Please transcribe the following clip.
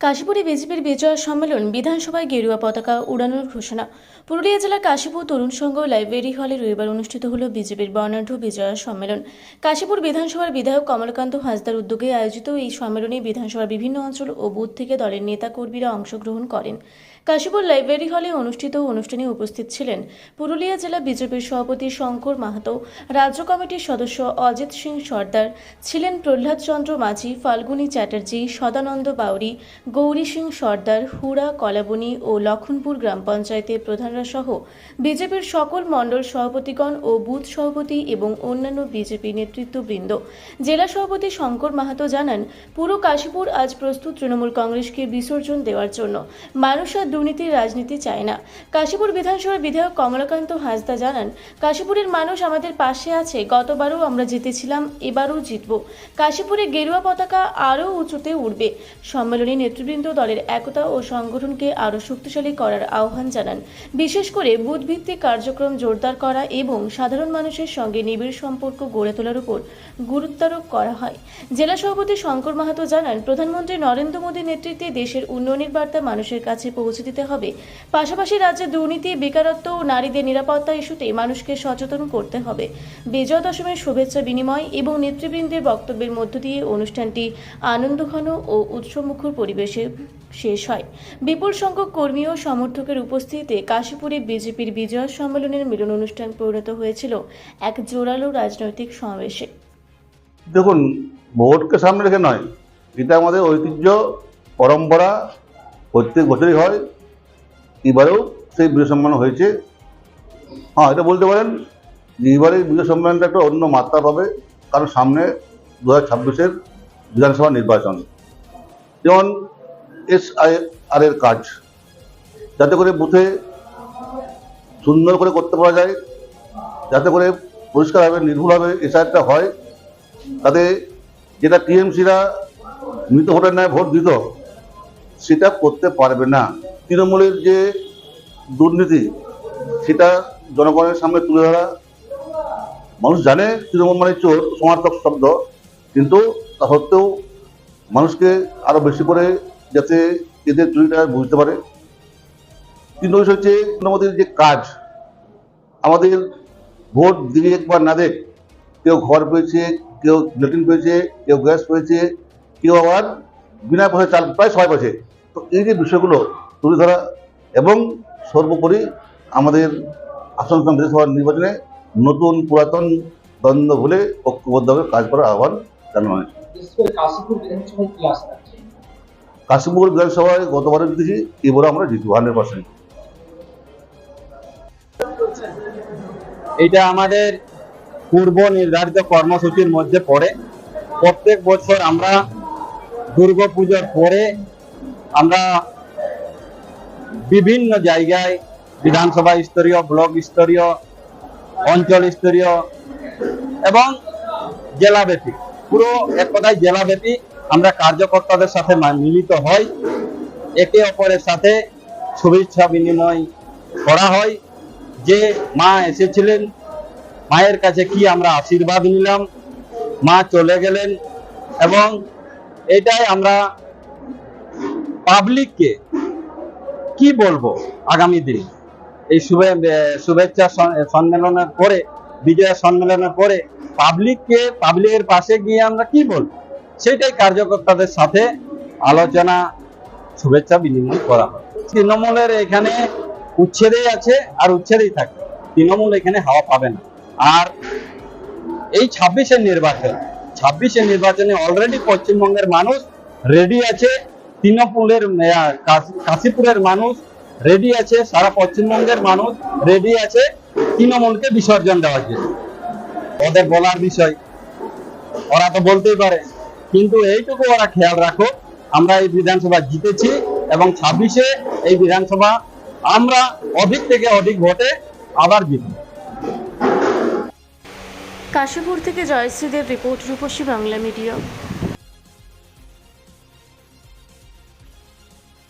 কাশীপুরে বিজেপির বিজয় সম্মেলন, বিধানসভায় গেরুয়া পতাকা উড়ানোর ঘোষণা। পুরুলিয়া জেলার কাশীপুর তরুণ সংঘ লাইব্রেরি হলে রবিবার অনুষ্ঠিত হল বিজেপির বর্ণাঢ্য বিজয় সম্মেলন। কাশীপুর বিধানসভার বিধায়ক কমলকান্ত হাসদার উদ্যোগে আয়োজিত এই সম্মেলনে বিধানসভার বিভিন্ন অঞ্চল ও বুথ থেকে দলের নেতা কর্মীরা অংশগ্রহণ করেন। কাশীপুর লাইব্রেরি হলে অনুষ্ঠিত অনুষ্ঠানে উপস্থিত ছিলেন পুরুলিয়া জেলা বিজেপির সভাপতি শঙ্কর মাহাতো, রাজ্য কমিটির সদস্য অজিত সিং সর্দার, ছিলেন প্রহ্লাদ চন্দ্র মাঝি, ফাল্গুনী চ্যাটার্জি, সদানন্দ বাউরি, গৌরী সিং সর্দার, হুড়া কলাবনী ও লক্ষণপুর গ্রাম পঞ্চায়েতের প্রধানরা সহ বিজেপির সকল মণ্ডল সভাপতিগণ ও বুথ সভাপতি এবং অন্যান্য বিজেপি নেতৃত্ববৃন্দ। জেলা সভাপতি শঙ্কর মাহাতো জানান, পুরো কাশীপুর আজ প্রস্তুত তৃণমূল কংগ্রেসকে বিসর্জন দেওয়ার জন্য। মানুষ দুর্নীতির রাজনীতি চায় না। কাশীপুর বিধানসভার বিধায়ক কমলাকান্ত হাসদা জানান, কাশীপুরের মানুষ আমাদের পাশে আছে, গতবারও আমরা জিতেছিলাম, এবারও জিতব। কাশীপুরে গেরুয়া পতাকা আরও উঁচুতে উঠবে সম্মেলনে নেতৃবৃন্দ দলের একতা ও সংগঠনকে আরও শক্তিশালী করার আহ্বান জানান। বিশেষ করে বুথভিত্তিক কার্যক্রম জোরদার করা এবং সাধারণ মানুষের সঙ্গে নিবিড় সম্পর্ক গড়ে তোলার উপর গুরুত্বারোপ করা হয়। জেলা সভাপতি শঙ্কর মাহাতো জানান, প্রধানমন্ত্রী নরেন্দ্র মোদীর নেতৃত্বে দেশের উন্নয়নের বার্তা মানুষের কাছে পৌঁছে দিতে হবে। পাশাপাশি রাজ্যে দুর্নীতি, বেকারত্ব ও নারীদের নিরাপত্তা ইস্যুতে মানুষকে সচেতন করতে হবে। বিজয়া দশমীর শুভেচ্ছা বিনিময় এবং নেতৃবৃন্দের বক্তব্যের মধ্য দিয়ে অনুষ্ঠানটি আনন্দঘন ও উৎসবমুখর পরিবেশে শেষ হয়। বিপুল সংখ্যক কর্মী ও সমর্থকের উপস্থিতিতে কাশীপুরে বিজেপির বিজয় সম্মেলনের মিলন অনুষ্ঠান পরিণত হয়েছিল এক জোরালো রাজনৈতিক সমাবেশে। দেখুন, ভোটকে সামনে রেখে নয়, এটা আমাদের ঐতিহ্য, পরম্পরা প্রত্যেক বছরই হয়। এবারেও সেই বিজয় সম্মান হয়েছে। হ্যাঁ এটা বলতে পারেন যে এবারের বিজয় সম্মানটা একটা অন্য মাত্রা পাবে কারণ সামনে দু হাজার ছাব্বিশের বিধানসভা নির্বাচন। যেমন এস এর কাজ, যাতে করে বুথে সুন্দর করে করতে পারা যায়, যাতে করে পরিষ্কারভাবে, নির্ভুলভাবে এসআইআরটা হয়, তাতে যেটা টিএমসিরা মৃত ভোটের ন্যায় ভোট দিত সেটা করতে পারবে না। তৃণমূলের যে দুর্নীতি, সেটা জনগণের সামনে তুলে ধরা, মানুষ জানে তৃণমূল মানে চোর, সমার্থক শব্দ, কিন্তু তা সত্ত্বেও মানুষকে আরও বেশি করে যাতে এদের চুরিটা বুঝতে পারে। তিন নম্বর হচ্ছে মোদীর যে কাজ, আমাদের ভোট দিকে একবার না দেখ, কেউ ঘর পেয়েছে, কেউ লেট্রিন পেয়েছে, কেউ গ্যাস পেয়েছে, কেউ আবার বিনা পয়সা চাল, প্রায় সবাই পেয়েছে তো এই যে বিষয়গুলো তুলে ধরা এবং সর্বোপরি আমাদের আসাম বিধানসভা নির্বাচনে নতুন পুরাতন দ্বন্দ্ব ভুলে ঐক্যবদ্ধভাবে কাজ করার আহ্বান জানানো হয়েছে। কাশীপুর বিধানসভায় কি আশা রাখছে কাশিমপুর বিধানসভায় গতবারে জিতেছি এবারে আমরা জিতবো হান্ড্রেড পার্সেন্ট। এটা আমাদের পূর্ব নির্ধারিত কর্মসূচির মধ্যে পড়ে। প্রত্যেক বছর আমরা দুর্গা পুজোর পরে আমরা বিভিন্ন জায়গায় বিধানসভা স্তরীয়, ব্লক স্তরীয়, অঞ্চল স্তরীয় এবং জেলাব্যাপী পুরো এক কথায় জেলাব্যাপী আমরা কার্যকর্তাদের সাথে মিলিত হই। একে অপরের সাথে শুভেচ্ছা বিনিময় করা হয়। যে মা এসেছিলেন, মায়ের কাছে কি আমরা আশীর্বাদ নিলাম, মা চলে গেলেন এবং এটাই আমরা পাবলিককে কি বলব আগামী দিন? এই শুভে শুভেচ্ছা সম্মেলনের পরে, বিজয়া সম্মেলনের পরে পাবলিককে পাবলিকের পাশে গিয়ে আমরা কি বলব? সেটাই কার্যকর্তাদের সাথে আলোচনা, শুভেচ্ছা বিনিময় করা হয়। তৃণমূলের এখানে উচ্ছেদেই আছে আর উচ্ছেদেই থাকে। তৃণমূল এখানে হাওয়া পাবে না। আর এই ছাব্বিশের নির্বাচন, ছাব্বিশের নির্বাচনে অলরেডি পশ্চিমবঙ্গের মানুষ রেডি আছে তৃণমূলের আহ, কাশীপুরের মানুষ রেডি আছে সারা পশ্চিমবঙ্গের মানুষ রেডি আছে তৃণমূলকে বিসর্জন দেওয়ার জন্য। ওদের বলার বিষয়। ওরা তো বলতেই পারে। কিন্তু এইটুকু ওরা খেয়াল রাখো আমরা এই বিধানসভা জিতেছি এবং ছাব্বিশে এই বিধানসভা আমরা অধিক থেকে অধিক ভোটে আবার জিতব। কাশীপুর থেকে জয়শ্রীদেব রিপোর্ট রূপসী বাংলা মিডিয়া।